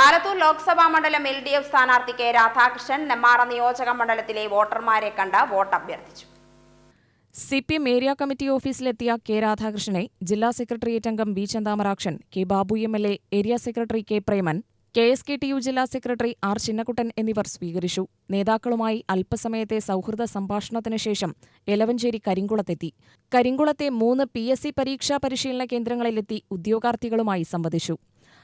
ആലത്തൂർ ലോക്സഭാ മണ്ഡലം L D F സ്ഥാനാർത്ഥി K Radhakrishnan Nemmara നിയോജക മണ്ഡലത്തിലെ വോട്ടർമാരെ കണ്ട് വോട്ട് അഭ്യർത്ഥിച്ചു. C P M area committee ഓഫീസിലെത്തിയ K രാധാകൃഷ്ണനെ ജില്ലാ സെക്രട്ടേറിയറ്റ് അംഗം B Chanthamarakshan K Babu M L A area secretary K Preman K S K T U ജില്ലാ സെക്രട്ടറി ആർ ചിന്നക്കുട്ടൻ എന്നിവർ സ്വീകരിച്ചു. നേതാക്കളുമായി അല്പസമയത്തെ സൗഹൃദ സംഭാഷണത്തിന് ശേഷം എലവഞ്ചേരി കരിങ്കുളത്തെത്തി. കരിങ്കുളത്തെ മൂന്ന് പി എസ് സി പരീക്ഷാ പരിശീലന കേന്ദ്രങ്ങളിലെത്തി ഉദ്യോഗാർത്ഥികളുമായി സംവദിച്ചു.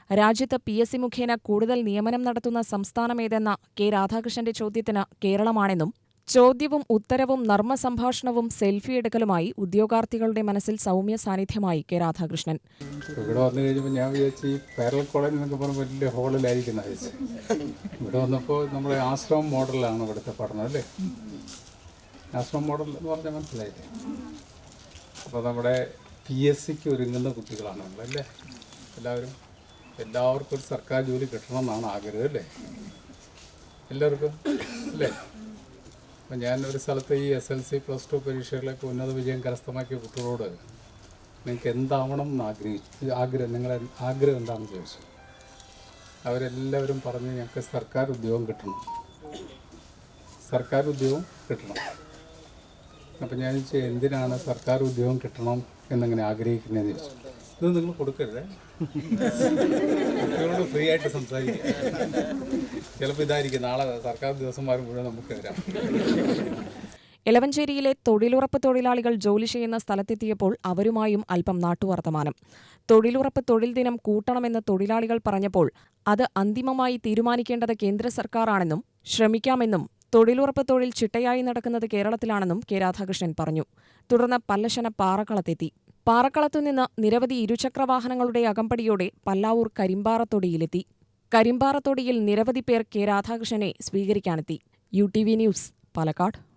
രാജ്യത്ത് പി എസ് സി മുഖേന കൂടുതൽ നിയമനം നടത്തുന്ന സംസ്ഥാനമേതെന്ന കെ രാധാകൃഷ്ണന്റെ ചോദ്യത്തിന് കേരളമാണെന്നും ചോദ്യവും ഉത്തരവും നർമ്മസംഭാഷണവും സെൽഫി എടുക്കലുമായി ഉദ്യോഗാർത്ഥികളുടെ മനസ്സിൽ സൗമ്യ സാന്നിധ്യമായി കെ രാധാകൃഷ്ണൻ. ഇവിടെ വന്നു കഴിഞ്ഞപ്പോൾ ഞാൻ വിചാരിച്ചു ഈ പാരൽ കോളേജ് എന്നൊക്കെ പറഞ്ഞ വലിയ ഹോളിലായിരിക്കും ഇവിടെ വന്നപ്പോൾ നമ്മുടെ ആശ്രമം മോഡലാണ് ഇവിടുത്തെ പഠനം അല്ലേ? ആശ്രമം മോഡൽ എന്ന് പറഞ്ഞാൽ മനസ്സിലായില്ലേ? അപ്പോൾ നമ്മുടെ പി എസ് സിക്ക് ഒരുങ്ങുന്ന കുട്ടികളാണ് നമ്മളല്ലേ എല്ലാവരും? എല്ലാവർക്കും ഒരു സർക്കാർ ജോലി കിട്ടണം എന്നാണ് ആഗ്രഹം അല്ലേ? എല്ലാവർക്കും അല്ലേ? അപ്പം ഞാൻ ഒരു സ്ഥലത്ത് ഈ S L C plus two പരീക്ഷകളിലൊക്കെ ഉന്നത വിജയം കരസ്ഥമാക്കിയ കുട്ടികളോട് നിങ്ങൾക്ക് എന്താവണം എന്ന് ആഗ്രഹിച്ചു ആഗ്രഹം നിങ്ങളെ ആഗ്രഹം എന്താണെന്ന് ചോദിച്ചു. അവരെല്ലാവരും പറഞ്ഞ് ഞങ്ങൾക്ക് സർക്കാർ ഉദ്യോഗം കിട്ടണം. സർക്കാർ ഉദ്യോഗം കിട്ടണം. അപ്പം ഞാൻ ചോദിച്ചു എന്തിനാണ് സർക്കാർ ഉദ്യോഗം കിട്ടണം എന്നിങ്ങനെ ആഗ്രഹിക്കുന്നതെന്ന് ചോദിച്ചു. ഇത് നിങ്ങൾ കൊടുക്കരുത്. കുട്ടികളോട് ഫ്രീ ആയിട്ട് സംസാരിക്കുക ചിലപ്പോൾ ഇതായിരിക്കും. നാളെ സർക്കാർ ദിവസന്മാർ മുഴുവൻ വരാം. എലവഞ്ചേരിയിലെ തൊഴിലുറപ്പ് തൊഴിലാളികൾ ജോലി ചെയ്യുന്ന സ്ഥലത്തെത്തിയപ്പോൾ അവരുമായും അല്പം നാട്ടുവർത്തമാനം. തൊഴിലുറപ്പ് തൊഴിൽ ദിനം കൂട്ടണമെന്ന് തൊഴിലാളികൾ പറഞ്ഞപ്പോൾ അത് അന്തിമമായി തീരുമാനിക്കേണ്ടത് കേന്ദ്ര സർക്കാരാണെന്നും ശ്രമിക്കാമെന്നും തൊഴിലുറപ്പ് തൊഴിൽ ചിട്ടയായി നടക്കുന്നത് കേരളത്തിലാണെന്നും കെ രാധാകൃഷ്ണൻ പറഞ്ഞു. തുടർന്ന് പല്ലശന പാറക്കളത്തെത്തി. പാറക്കളത്തുനിന്ന് നിരവധി ഇരുചക്രവാഹനങ്ങളുടെ അകമ്പടിയോടെ പല്ലാവൂർ കരിമ്പാറത്തൊടിയിലെത്തി. കരിമ്പാറത്തൊടിയിൽ നിരവധി പേർ കെ രാധാകൃഷ്ണനെ സ്വീകരിക്കാനെത്തി. U T V news Palakkad.